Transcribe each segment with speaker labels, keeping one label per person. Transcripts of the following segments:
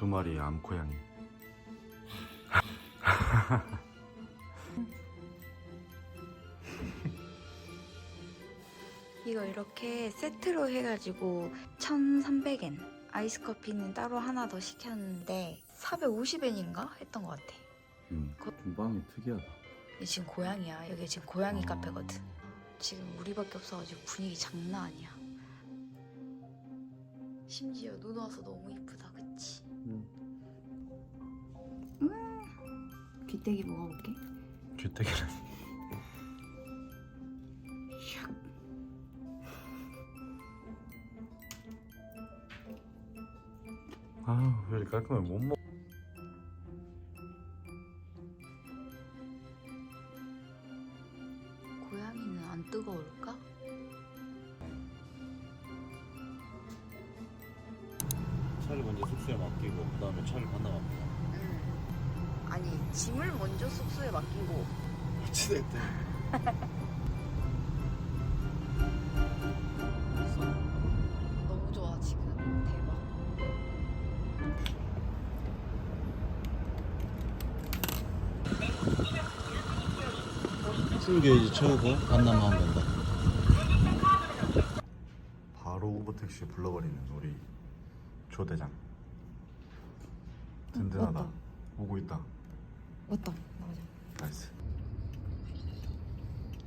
Speaker 1: 두 마리 암고양이.
Speaker 2: 이거 이렇게 세트로 해가지고 1,300엔 아이스 커피는 따로 하나 더 시켰는데 450엔인가 했던 것 같아
Speaker 1: 음, 주방이 특이하다.
Speaker 2: 이게 지금 고양이야 여기 지금 고양이
Speaker 1: 어.
Speaker 2: 카페거든 지금 우리밖에 없어가지고 분위기 장난 아니야 심지어 눈 와서 너무 이쁘다?
Speaker 1: 음.
Speaker 2: 음 귀때기 먹어볼게
Speaker 1: 귀때기는. 아, 왜 이렇게 깔끔해 못 먹?
Speaker 2: 고 너무 좋아 지금 대박
Speaker 3: 풀게이지 채우고 반납하면 된다.
Speaker 1: 바로 우버 택시 불러버리는 우리 조 대장. 든든하다.
Speaker 2: 맞다.
Speaker 1: 오고 있다.
Speaker 2: 맞다 맞아
Speaker 1: 나이스.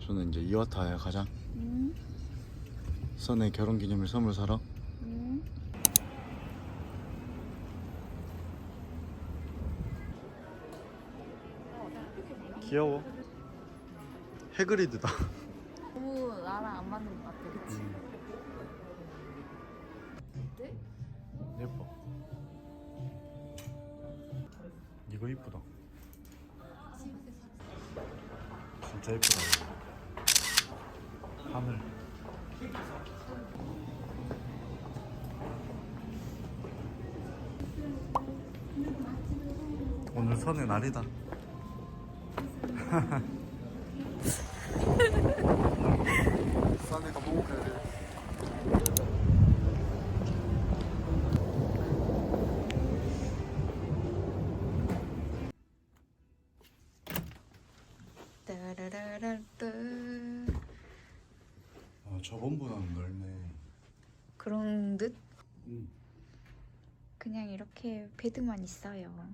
Speaker 1: 저는 이제 이와타에 가자.
Speaker 2: 응?
Speaker 1: 선의 결혼 기념일 선물 사러.
Speaker 2: 응?
Speaker 1: 귀여워. 해그리드다.
Speaker 2: 너무 나랑 안 맞는 것 같아 그치? 어때?
Speaker 1: 예뻐. 이거 이쁘다. 진짜 예쁘다. 하늘. 오늘 선의 날이다. 선이가 뭐 먹어야 돼.
Speaker 2: 따라라라따
Speaker 1: 아, 저번보다는 넓네.
Speaker 2: 그런 듯?
Speaker 1: 응.
Speaker 2: 그냥 베드만 있어요 뭐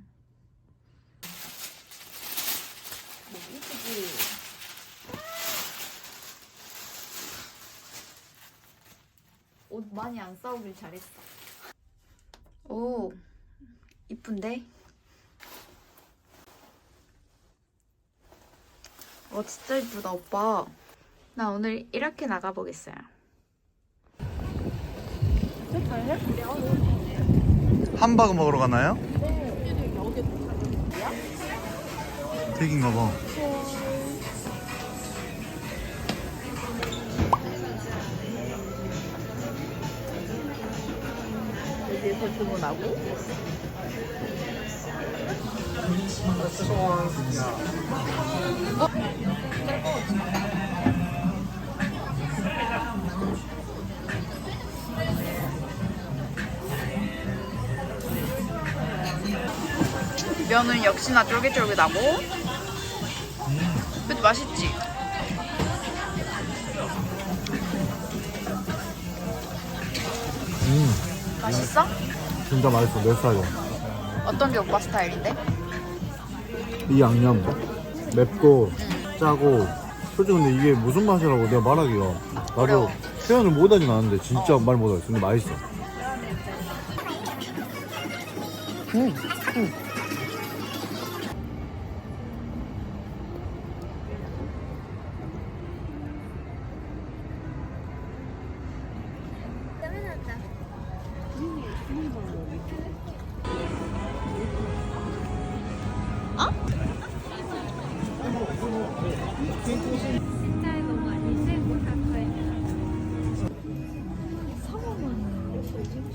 Speaker 2: 이쁘지? 옷 많이 안 싸우길 잘했어 오 이쁜데? 어 진짜 이쁘다 오빠 나 오늘 이렇게 나가보겠어요
Speaker 1: 함바그 먹으러 가나요? 되긴가 봐.
Speaker 2: 여기에서 주문하고 면은 역시나 쫄깃쫄깃하고 그래도 맛있지?
Speaker 3: 음,
Speaker 2: 맛있어?
Speaker 3: 진짜 맛있어. 몇 살이야?
Speaker 2: 어떤 게 오빠 스타일인데?
Speaker 3: 이 양념 맵고 짜고 솔직히 근데 이게 무슨 맛이라고 내가 말하기가 나도
Speaker 2: 어려워.
Speaker 3: 표현을 못하진 않는데 진짜 말 못하겠어 근데
Speaker 4: 맛있어现在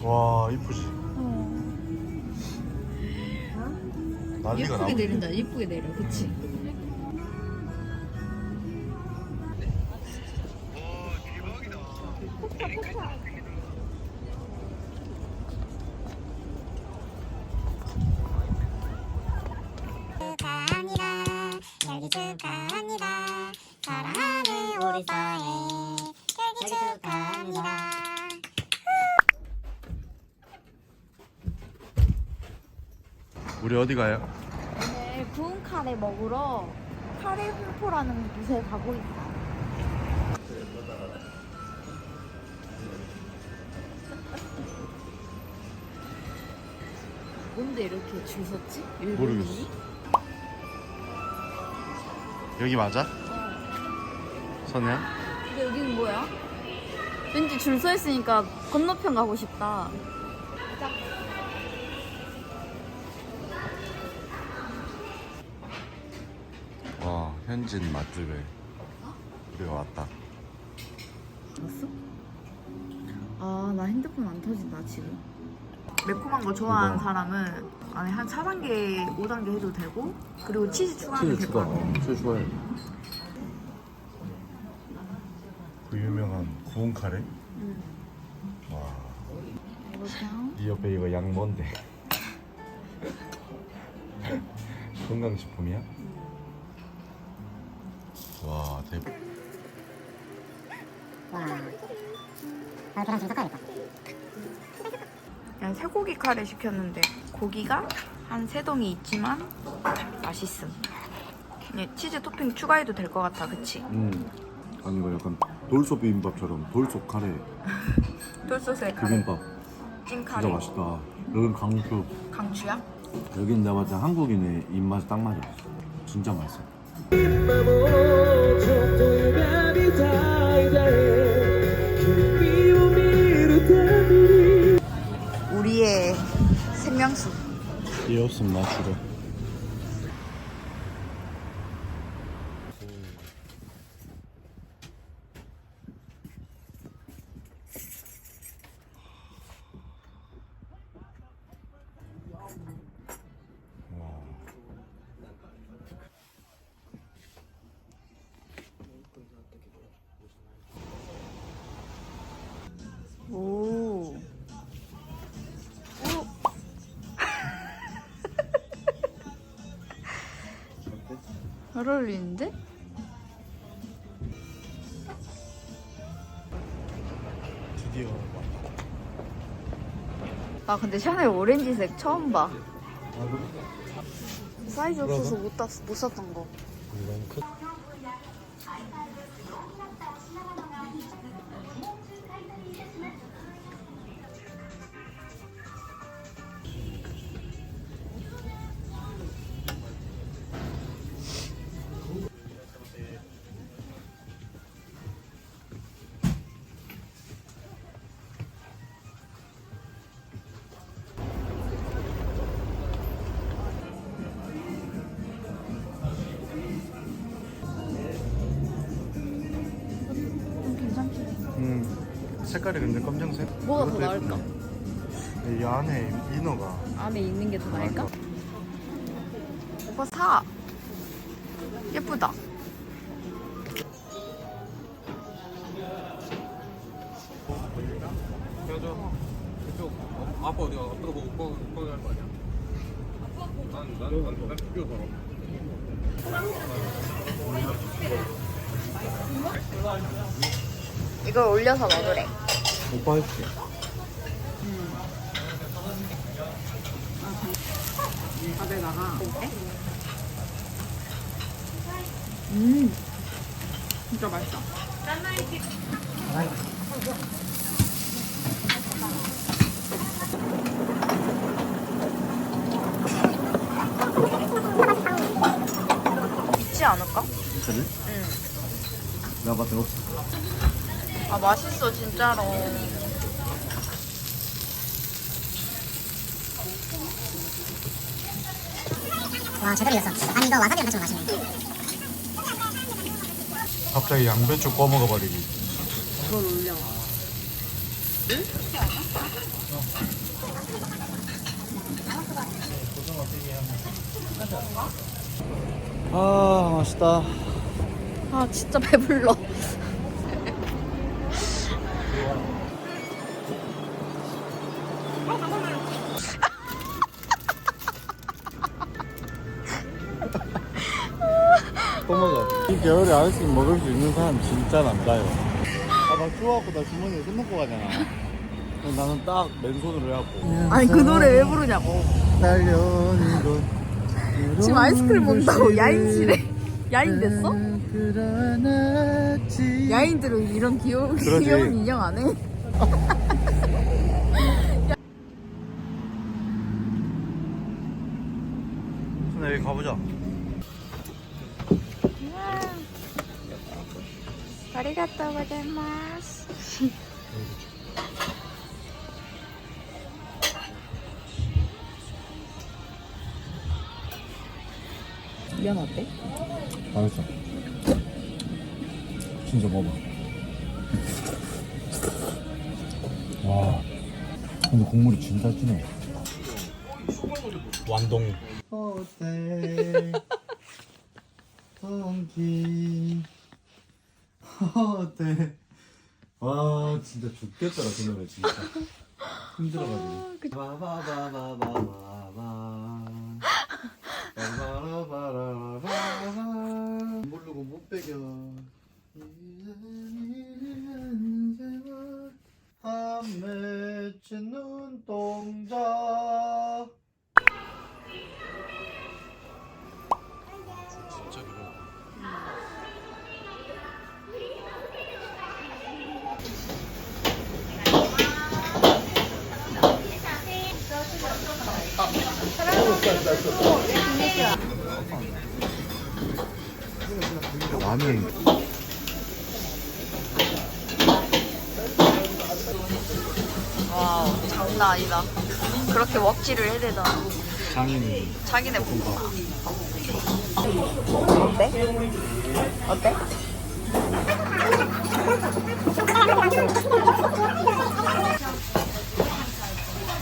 Speaker 1: 와 이쁘지. 어. 난리가 나.
Speaker 2: 내린다. 예쁘게 내려. 그치?
Speaker 4: 축하합니다. 결기 축하합니다. 사랑하는 우리 사이 결기 축하합니다.
Speaker 1: 우리 어디 가요?
Speaker 2: 오늘 구운 카레 먹으러 카레 홍포라는 곳에 가고 있다. 뭔데 이렇게 줄 섰지?
Speaker 1: 모르겠어. 여기 맞아? 선우야?
Speaker 2: 근데 여기는 뭐야? 왠지 줄 서 있으니까 건너편 가고 싶다.
Speaker 1: 와 현진 맛집에 우리가 왔다
Speaker 2: 봤어? 아, 나 핸드폰 안 터진다, 지금. 매콤한 거 좋아하는
Speaker 3: 이거.
Speaker 2: 사람은 안에 한 4단계, 5단계 해도 되고, 그리고 치즈 추가하면
Speaker 3: 치즈
Speaker 2: 될것
Speaker 3: 추가
Speaker 2: 같아.
Speaker 3: 어, 치즈 추가해
Speaker 1: 그 유명한 구운 카레?
Speaker 2: 응.
Speaker 1: 와,
Speaker 2: 그냥
Speaker 3: 이 옆에 이거 양 뭔데? 건강식품이야?
Speaker 1: 와 대박
Speaker 4: 와. 아, 계란 좀 섞어야겠다.
Speaker 2: 그냥 쇠고기 카레 시켰는데 고기가 한 세 덩이 있지만 맛있음. 그냥 치즈 토핑 추가해도 될 것 같아, 그치?
Speaker 3: 음 아니 이거 약간 돌솥 비빔밥처럼 돌솥 카레.
Speaker 2: 돌소스에 카레,
Speaker 3: 비빔밥.
Speaker 2: 찐
Speaker 3: 진짜
Speaker 2: 카레,
Speaker 3: 맛있다. 여긴 강추.
Speaker 2: 강추야?
Speaker 3: 여긴 내가 봤을 때 한국인의 입맛에 딱 맞아. 진짜 맛있어.
Speaker 2: 우리의 생명수.
Speaker 3: 얘 없으면 나 죽어
Speaker 2: 잘 어울리는데?
Speaker 3: 드디어
Speaker 2: 나 근데 샤넬 오렌지색 처음 봐.
Speaker 3: 아?
Speaker 2: 사이즈 없어서 못, 땄, 못 샀던 거.
Speaker 3: 너무 크
Speaker 1: 색깔이 근데 검정색
Speaker 2: 뭐가 더 나을까?
Speaker 1: 예쁘네. 이 안에 이너가
Speaker 2: 안에 있는 게 더 나을까? 오빠 사. 예쁘다.
Speaker 5: 그쪽 어, 아빠 어디가 아빠도 뭐 오빠 오빠 할거 아니야? 난난난 비교 살아.
Speaker 2: 이걸 올려서 먹으래.
Speaker 3: 오빠 할게
Speaker 2: 밥에다가 어때? 음, 진짜 맛있어. 있지 않을까?
Speaker 3: 그래?
Speaker 2: 응.
Speaker 3: 내가 봤을 때 없어
Speaker 2: 아 맛있어 진짜로.
Speaker 4: 와, 제대로 익었어. 아니, 이거 와사비랑 같이 마시네.
Speaker 1: 갑자기 양배추 꺼 먹어 버리기
Speaker 2: 그걸 올려.
Speaker 3: 아 맛있다
Speaker 2: 아 진짜 배불러.
Speaker 3: 또 먹어 이 겨울에 아이스크림 먹을 수 있는 사람 진짜 남다요 아나 추워갖고 나 주머니에 손 넣고 가잖아 나는 딱 맨손으로 해갖고
Speaker 2: 아니 그 노래 왜 부르냐고.
Speaker 3: 달려오는 것
Speaker 2: 지금 아이스크림 먹는다고 야인시래. 야인 됐어? 야인들은 이런 귀여운
Speaker 3: 그러지.
Speaker 2: 귀여운 인형 안 해?
Speaker 3: 순아 여기 가보자
Speaker 2: 고자이마스. 면 어때?
Speaker 3: 맛있어. 진짜 먹어 와 근데 국물이 진짜 진해. 완동. 어때 동기 어때 와 진짜 죽겠더라 그 노래 진짜. 힘들어가지고. 바바바바바바바 바바라바라바바 모르고 못 배겨. 한 맺힌 눈동자 라면
Speaker 2: 와우 장난 아니다. 그렇게 해야 되잖아.
Speaker 3: 장인이
Speaker 2: 자기네 볶음. 어때? 어때?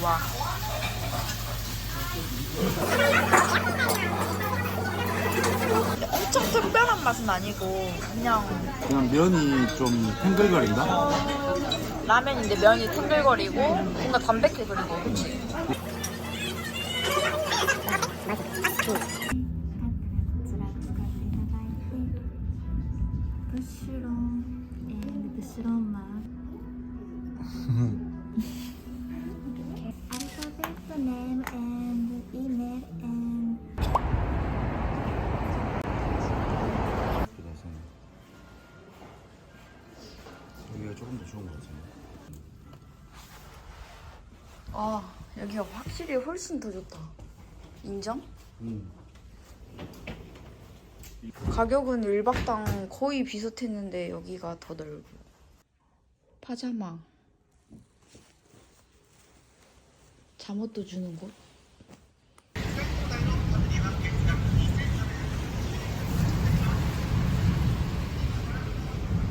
Speaker 2: 와. 특별한 맛은 아니고 그냥
Speaker 3: 그냥 면이 좀 탱글거린다?
Speaker 2: 라면인데 면이 탱글거리고 뭔가 담백해 그리고 그치? 아 여기가 확실히 훨씬 더 좋다. 인정?
Speaker 3: 음.
Speaker 2: 가격은 1박당 거의 비슷했는데 여기가 더 넓고 파자마. 잠옷도 주는 곳?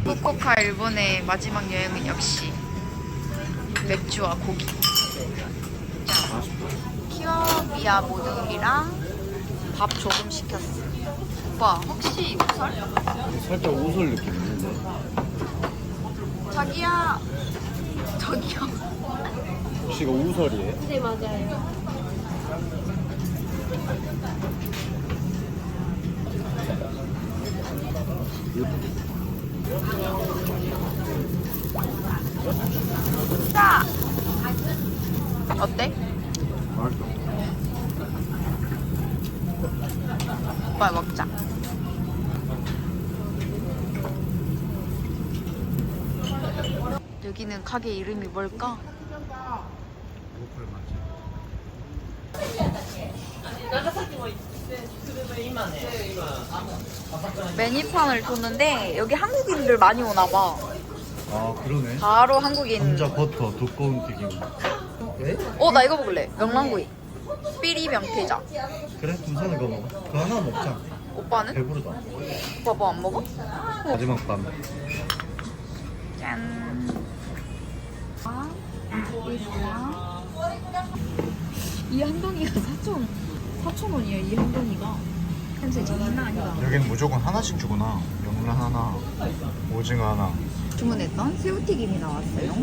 Speaker 2: 후쿠오카 일본의 마지막 여행은 역시 맥주와 고기. 자, 키워비아 모듬이랑 밥 조금 시켰어 오빠 혹시 우설?
Speaker 3: 살짝 우설 느낌 있는데
Speaker 2: 자기야 저기요
Speaker 3: 혹시 이거 우설이에요?
Speaker 6: 네 맞아요.
Speaker 2: 어때?
Speaker 3: 맛있어.
Speaker 2: 오빠 먹자. 여기는 가게 이름이 뭘까?
Speaker 3: 로컬 맛집
Speaker 2: 메뉴판을 줬는데 여기 한국인들 많이 오나 봐.
Speaker 3: 아 그러네.
Speaker 2: 바로 한국인.
Speaker 3: 감자 버터 두꺼운 튀김
Speaker 2: 어 나 이거 먹을래 명란구이 삐리 명태자
Speaker 3: 그래 괜찮은 거 먹어 그거 하나 먹자
Speaker 2: 오빠는?
Speaker 3: 배부르다
Speaker 2: 오빠 뭐 안 먹어?
Speaker 3: 마지막 밤
Speaker 2: 짠 아, 이한 덩이가 4천 4천 원이에요. 이한 덩이가. 현재 장난 아니다.
Speaker 3: 여기는 무조건 하나씩 주구나. 명란 하나, 오징어 하나.
Speaker 2: 주문했던 새우튀김이 나왔어요.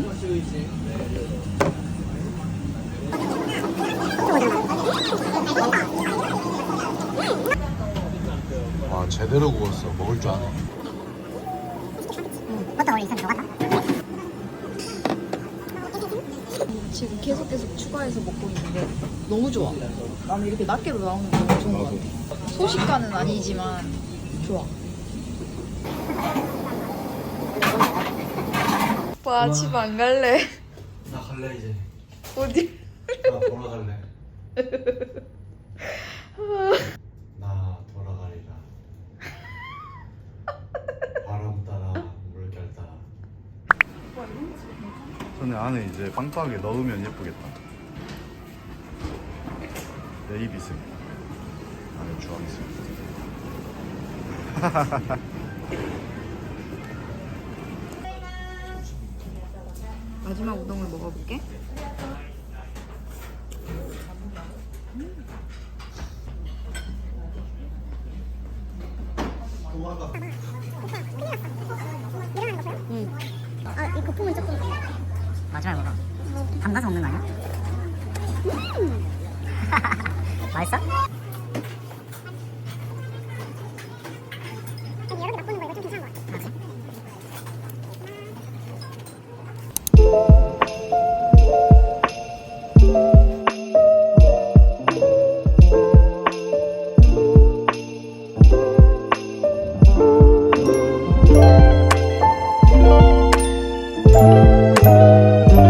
Speaker 3: 와 제대로 구웠어. 먹을 줄 아네.
Speaker 4: 버터 원래 있었는데 녹았나?
Speaker 2: 지금 계속 계속 추가해서 먹고 있는데 너무 좋아. 나는 이렇게 낱개로 나오는 거 너무 좋은 것 같아. 소식가는 아니지만 좋아. 오빠 집안 갈래?
Speaker 1: 나 갈래 이제
Speaker 2: 어디?
Speaker 1: 나 돌아갈래 나 돌아가리라 바람 따라 물결 따라
Speaker 3: 저는 안에 이제 빵빵하게 넣으면 예쁘겠다. 네이비스 안에 주황색.
Speaker 2: 마지막 우동을 먹어볼게.
Speaker 4: 아, 이 거품은 조금. 마지막에 먹어. 담가서 먹는 거 아니야? 맛있어?